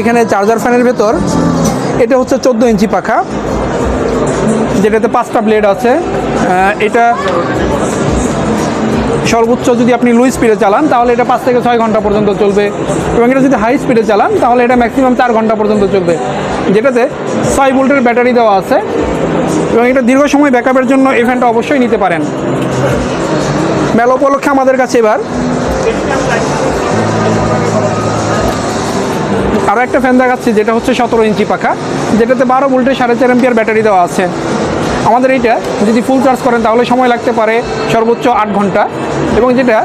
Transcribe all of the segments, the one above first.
এখানে চার্জার ফ্যানের ভেতর, এটা হচ্ছে চোদ্দ ইঞ্চি পাখা, যেটাতে পাঁচটা ব্লেড আছে। এটা সর্বোচ্চ যদি আপনি লো স্পিডে চালান, তাহলে এটা পাঁচ থেকে ছয় ঘণ্টা পর্যন্ত চলবে। এবং এটা যদি হাই স্পিডে চালান, তাহলে এটা ম্যাক্সিমাম চার ঘণ্টা পর্যন্ত চলবে। যেটাতে ছয় ভোল্টের ব্যাটারি দেওয়া আছে। এবং এটা দীর্ঘ সময় ব্যাকআপের জন্য এই ফ্যানটা অবশ্যই নিতে পারেন। মেলা উপলক্ষে আমাদের কাছে এবার আরও একটা ফ্যান দেখাচ্ছি, যেটা হচ্ছে সতেরো ইঞ্চি পাখা, যেটাতে বারো ভোল্টের সাড়ে চার এম্পিয়ার ব্যাটারি দেওয়া আছে। আমাদের এইটা যদি ফুল চার্জ করেন তাহলে সময় লাগতে পারে সর্বোচ্চ আট ঘণ্টা। এবং যেটা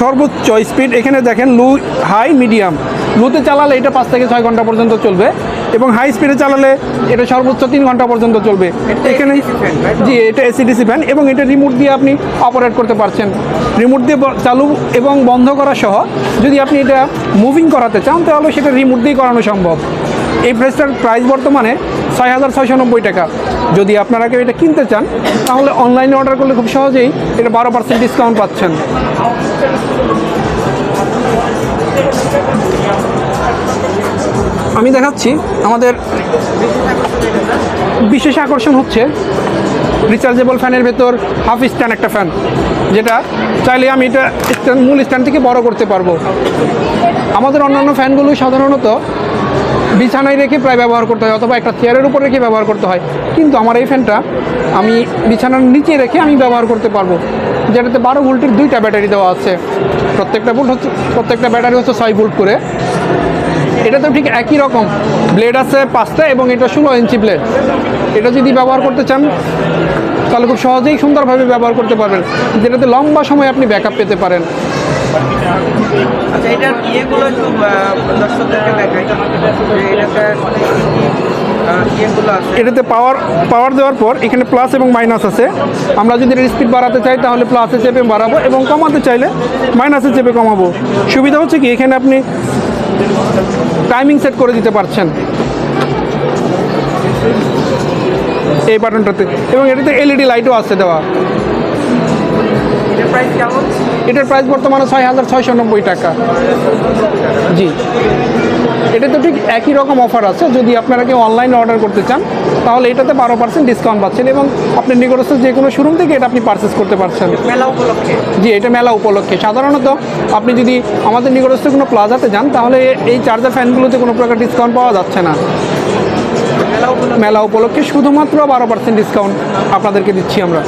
সর্বোচ্চ স্পিড এখানে দেখেন লু হাই মিডিয়াম লুতে চালালে এটা পাঁচ থেকে ছয় ঘণ্টা পর্যন্ত চলবে এবং হাই স্পিডে চালালে এটা সর্বোচ্চ তিন ঘণ্টা পর্যন্ত চলবে। এখানে জি এটা এসিডিসি ফ্যান এবং এটা রিমোট দিয়ে আপনি অপারেট করতে পারছেন। রিমোট দিয়ে চালু এবং বন্ধ করা সহ যদি আপনি এটা মুভিং করাতে চান তাহলে সেটা রিমোট দিয়ে করানো সম্ভব। এই ফ্রেসটার প্রাইস বর্তমানে ছয় হাজার ছয়শো নব্বই টাকা। যদি আপনারা কেউ এটা কিনতে চান, তাহলে অনলাইনে অর্ডার করলে খুব সহজেই এটা বারো পার্সেন্ট ডিসকাউন্ট পাচ্ছেন। আমি দেখাচ্ছি আমাদের বিশেষ আকর্ষণ হচ্ছে রিচার্জেবল ফ্যানের ভেতর হাফ স্ট্যান্ড একটা ফ্যান যেটা চাইলে আমি এটা স্ট্যান্ড মূল স্ট্যান্ড থেকে বড় করতে পারব। আমাদের অন্যান্য ফ্যানগুলো সাধারণত বিছানায় রেখে প্রায় ব্যবহার করতে হয়, অথবা একটা চেয়ারের উপর রেখে ব্যবহার করতে হয়। কিন্তু আমার এই ফ্যানটা আমি বিছানার নিচে রেখে আমি ব্যবহার করতে পারব। যেটাতে বারো ভোল্টের দুইটা ব্যাটারি দেওয়া আছে। প্রত্যেকটা ভোল্ট হচ্ছে, প্রত্যেকটা ব্যাটারি হচ্ছে ছয় ভোল্ট করে। এটা তো ঠিক একই রকম। ব্লেড আছে পাঁচটা এবং এটা ষোলো ইঞ্চি ব্লেড এটা যদি ব্যবহার করতে চান, তাহলে খুব সহজেই সুন্দরভাবে ব্যবহার করতে পারবেন। যেটাতে লম্বা সময় আপনি ব্যাকআপ পেতে পারেন। আচ্ছা এটার ইয়েগুলো একটু দর্শকদেরকে দেখাই। এটাতে এটাতে পাওয়ার পাওয়ার দেওয়ার পর এখানে প্লাস এবং মাইনাস আছে। আমরা যদি স্পিড বাড়াতে চাই তাহলে প্লাসে চেপে বাড়াবো এবং কমাতে চাইলে মাইনাসে চেপে কমাবো। সুবিধা হচ্ছে কি এখানে আপনি টাইমিং সেট করে দিতে পারছেন। এই বাটনটাতে এবং এটাতে এলইডি লাইটও আছে দেওয়া। প্রাইস কেমন? এটার প্রাইস বর্তমানে ছয় হাজার ছয়শো নব্বই টাকা। জি। এটা তো ঠিক একই রকম অফার আছে। যদি আপনারা কেউ অনলাইনে অর্ডার করতে চান তাহলে এটাতে বারো পার্সেন্ট ডিসকাউন্ট পাচ্ছেন এবং আপনি নিকটস্থ যে কোনো শোরুম থেকে এটা আপনি পারচেস করতে পারছেন। মেলা উপলক্ষে। জি এটা মেলা উপলক্ষে। সাধারণত আপনি যদি আমাদের নিকটস্থ কোনো প্লাজাতে যান তাহলে এই চার্জার ফ্যানগুলোতে কোনো প্রকার ডিসকাউন্ট পাওয়া যাচ্ছে না। মেলা উপলক্ষে। মেলা উপলক্ষে শুধুমাত্র বারো পার্সেন্ট ডিসকাউন্ট আপনাদেরকে দিচ্ছি আমরা।